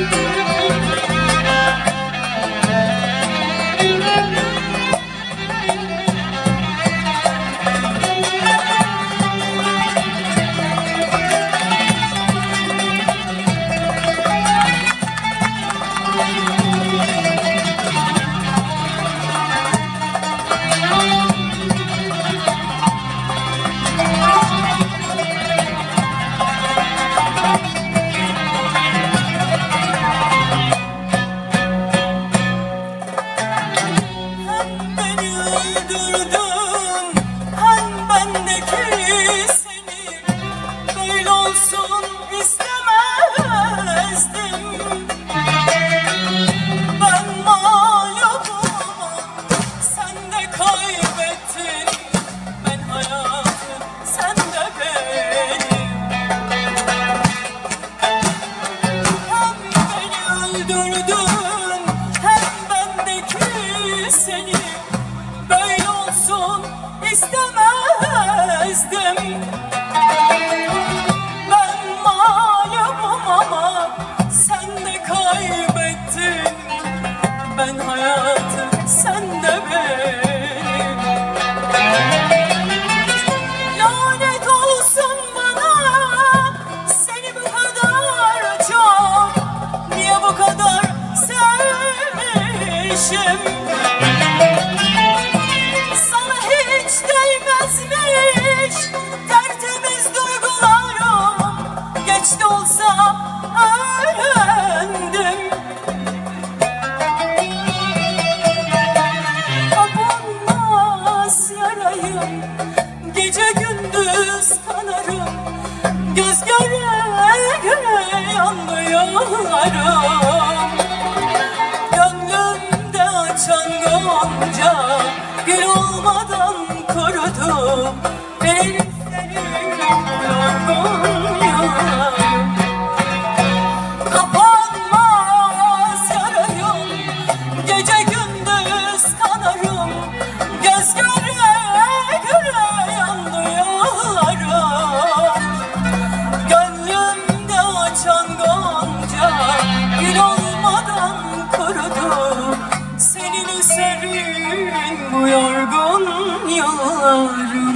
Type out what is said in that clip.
Hem olsun istemezdim. Ben mağlubum Sen de kaybettin. Ben hayatı Sen de beni Hem beni öldürdün Hem bendeki seni Böyle olsun istemezdim Ben hayatı Sen de beni Lanet olsun bana Seni bu kadar çok Niye bu kadar sevmişim? Sana hiç değmezmiş Tertemiz duygularım Geç de olsa öğrendim Gece gündüz kanarım Göz göre göre yandı yollarım Gönlümde açan gonca Gül olur bu yorgun yıllarım